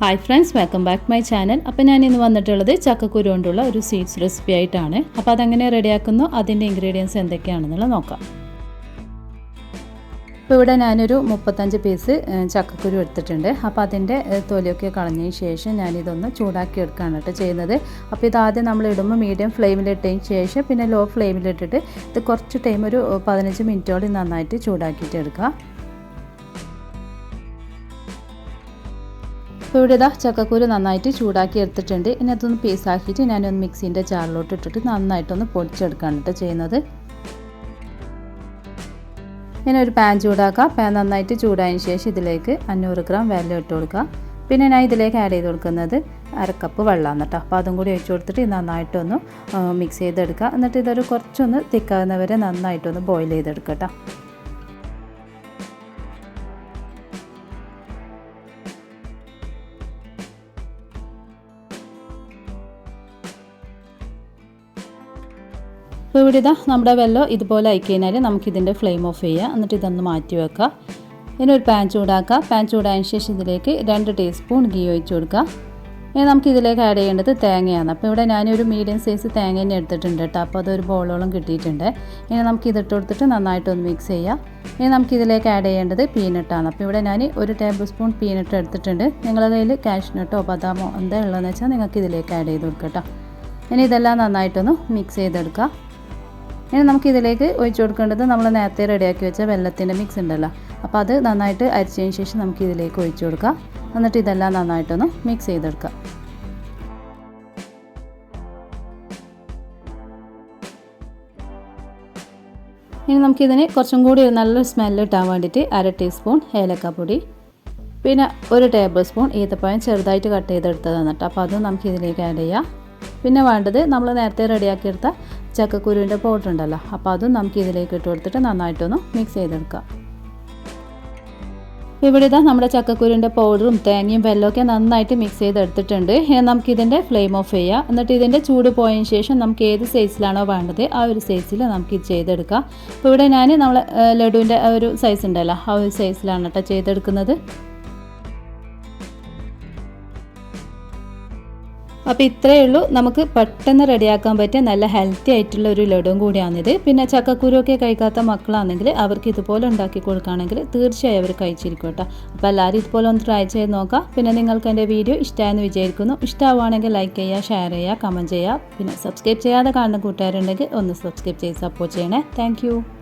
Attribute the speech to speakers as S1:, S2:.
S1: Hi friends welcome back my channel അപ്പോൾ ഞാൻ ഇന്ന് വന്നിട്ടുള്ളത് ചക്കക്കുരു കൊണ്ടുള്ള ഒരു സ്വീറ്റ്സ് റെസിപ്പി ആയിട്ടാണ്. അപ്പോൾ അതെങ്ങനെ റെഡിയാക്കുന്നു അതിന്റെ ഇൻഗ്രീഡിയൻസ് എന്തൊക്കെയാണെന്നുള്ളത് നോക്കാം. ഇപ്പോൾ ഇവിടെ ഞാനൊരു മുപ്പത്തഞ്ച് പീസ് ചക്കക്കുരു എടുത്തിട്ടുണ്ട്. അപ്പോൾ അതിന്റെ തൊലിയൊക്കെ കളഞ്ഞതിന് ശേഷം ഞാനിതൊന്ന് ചൂടാക്കി എടുക്കുകയാണ് കേട്ടോ ചെയ്യുന്നത്. അപ്പോൾ ഇതാദ്യം നമ്മൾ ഇടുമ്പോൾ മീഡിയം ഫ്ലെയിമിലിട്ടതിന് ശേഷം പിന്നെ ലോ ഫ്ലെയിമിലിട്ടിട്ട് ഇത് കുറച്ച് ടൈം ഒരു പതിനഞ്ച് മിനിറ്റോളം നന്നായിട്ട് ചൂടാക്കിയിട്ട് എടുക്കുക. അപ്പോൾ ഇവിടെ ഇതാ ചക്കക്കുരു നന്നായിട്ട് ചൂടാക്കി എടുത്തിട്ടുണ്ട്. ഇനി അതൊന്ന് പീസാക്കിയിട്ട് ഞാനൊന്ന് മിക്സിന്റെ ജാറിലോട്ട് ഇട്ടിട്ട് നന്നായിട്ടൊന്ന് പൊടിച്ചെടുക്കാണ് കേട്ടോ ചെയ്യുന്നത്. ഇനി ഒരു പാൻ ചൂടാക്കുക പാൻ നന്നായിട്ട് ചൂടായതിന് ശേഷം ഇതിലേക്ക് അഞ്ഞൂറ് ഗ്രാം വെല്ലം ഇട്ട് കൊടുക്കുക പിന്നെ ഞാൻ ഇതിലേക്ക് ആഡ് ചെയ്ത് കൊടുക്കുന്നത് അരക്കപ്പ് വെള്ളമാണ് കേട്ടോ. അപ്പോൾ അതും കൂടി ഒഴിച്ച് കൊടുത്തിട്ട് നന്നായിട്ടൊന്ന് മിക്സ് ചെയ്തെടുക്കുക. എന്നിട്ട് ഇതൊരു കുറച്ചൊന്ന് തിക്കാവുന്നവരെ നന്നായിട്ടൊന്ന് ബോയിൽ ചെയ്തെടുക്കുക കേട്ടോ. അപ്പോൾ ഇവിടെ ഇതാ നമ്മുടെ വെള്ളം ഇതുപോലെ ആയി കഴിഞ്ഞാൽ നമുക്കിതിന്റെ ഫ്ലെയിം ഓഫ് ചെയ്യുക എന്നിട്ട് ഇതൊന്ന് മാറ്റി വെക്കുക ഇനി ഒരു പാൻ ചൂടാക്കുക പാൻ ചൂടായതിന് ശേഷം ഇതിലേക്ക് രണ്ട് ടീസ്പൂൺ ഗീ ഒഴിച്ച് കൊടുക്കുക ഇനി നമുക്ക് ഇതിലേക്ക് ആഡ് ചെയ്യേണ്ടത് തേങ്ങയാണ്. അപ്പോൾ ഇവിടെ ഞാനൊരു മീഡിയം സൈസ് തേങ്ങ തന്നെ എടുത്തിട്ടുണ്ട് കേട്ടോ. അപ്പോൾ അതൊരു ബോളോളം കിട്ടിയിട്ടുണ്ട്. ഇനി നമുക്ക് ഇതിട്ട് കൊടുത്തിട്ട് നന്നായിട്ടൊന്ന് മിക്സ് ചെയ്യാം. ഇനി നമുക്ക് ഇതിലേക്ക് ആഡ് ചെയ്യേണ്ടത് പീനട്ടാണ്. അപ്പോൾ ഇവിടെ ഞാൻ ഒരു ടേബിൾ സ്പൂൺ പീനട്ട് എടുത്തിട്ടുണ്ട്. നിങ്ങളുടെ കയ്യിൽ കാഷ്നട്ടോ ബദാമോ എന്താ ഉള്ളതെന്ന് വെച്ചാൽ നിങ്ങൾക്ക് ഇതിലേക്ക് ആഡ് ചെയ്ത് കൊടുക്കാം കേട്ടോ. ഇനി ഇതെല്ലാം നന്നായിട്ടൊന്ന് മിക്സ് ചെയ്തെടുക്കുക ഇനി നമുക്ക് ഇതിലേക്ക് ഒഴിച്ചു കൊടുക്കേണ്ടത് നമ്മൾ നേരത്തെ റെഡിയാക്കി വെച്ച വെള്ളത്തിന്റെ മിക്സ് ഉണ്ടല്ലോ. അപ്പോൾ അത് നന്നായിട്ട് അരിച്ചതിന് ശേഷം നമുക്ക് ഇതിലേക്ക് ഒഴിച്ചു കൊടുക്കാം. എന്നിട്ട് ഇതെല്ലാം നന്നായിട്ടൊന്ന് മിക്സ് ചെയ്തെടുക്കാം. ഇനി നമുക്കിതിന് കുറച്ചും കൂടി നല്ലൊരു സ്മെല്ല് കിട്ടാൻ വേണ്ടിയിട്ട് അര ടീസ്പൂൺ ഏലക്കാപ്പൊടി പിന്നെ ഒരു ടേബിൾ സ്പൂൺ ഈത്തപ്പഴം ചെറുതായിട്ട് കട്ട് ചെയ്തെടുത്തതാണ് കേട്ടോ. അപ്പോൾ അതും നമുക്ക് ഇതിലേക്ക് ആഡ് ചെയ്യാം. പിന്നെ വേണ്ടത് നമ്മൾ നേരത്തെ റെഡിയാക്കിയെടുത്ത ചക്കക്കുരുവിന്റെ പൗഡർ ഉണ്ടല്ലോ. അപ്പോൾ അതും നമുക്ക് ഇതിലേക്ക് ഇട്ട് കൊടുത്തിട്ട് നന്നായിട്ടൊന്ന് മിക്സ് ചെയ്തെടുക്കാം. ഇവിടെ ഇതാ നമ്മുടെ ചക്കക്കുരുവിന്റെ പൗഡറും തേങ്ങയും വെല്ലമൊക്കെ നന്നായിട്ട് മിക്സ് ചെയ്തെടുത്തിട്ടുണ്ട്. ഇനി നമുക്കിതിന്റെ ഫ്ലെയിം ഓഫ് ചെയ്യാം. എന്നിട്ട് ഇതിന്റെ ചൂട് പോയതിന് ശേഷം നമുക്ക് ഏത് സൈസിലാണോ വേണ്ടത് ആ ഒരു സൈസിൽ നമുക്ക് ഇത് ചെയ്തെടുക്കാം. അപ്പോൾ ഇവിടെ ഞാൻ നമ്മളെ ലഡുവിന്റെ ഒരു സൈസ് ഉണ്ടല്ലോ ആ ഒരു സൈസിലാണ് കേട്ടോ ചെയ്തെടുക്കുന്നത്. അപ്പോൾ ഇത്രയേ ഉള്ളൂ. നമുക്ക് പെട്ടെന്ന് റെഡിയാക്കാൻ പറ്റിയ നല്ല ഹെൽത്തി ആയിട്ടുള്ള ഒരു ലഡുവും കൂടിയാണിത്. പിന്നെ ചക്കക്കുരുവൊക്കെ കഴിക്കാത്ത മക്കളാണെങ്കിൽ അവർക്ക് ഇതുപോലെ ഉണ്ടാക്കി കൊടുക്കുകയാണെങ്കിൽ തീർച്ചയായും അവർ കഴിച്ചിരിക്കും കേട്ടോ. അപ്പോൾ എല്ലാവരും ഇതുപോലെ ഒന്ന് ട്രൈ ചെയ്ത് നോക്കാം. പിന്നെ നിങ്ങൾക്ക് എന്റെ വീഡിയോ ഇഷ്ടമായെന്ന് വിചാരിക്കുന്നു. ഇഷ്ടമാവുകയാണെങ്കിൽ ലൈക്ക് ചെയ്യുക ഷെയർ ചെയ്യുക കമന്റ് ചെയ്യുക. പിന്നെ സബ്സ്ക്രൈബ് ചെയ്യാതെ കാണുന്ന കൂട്ടുകാരുണ്ടെങ്കിൽ ഒന്ന് സബ്സ്ക്രൈബ് ചെയ്ത് സപ്പോർട്ട് ചെയ്യണേ. താങ്ക്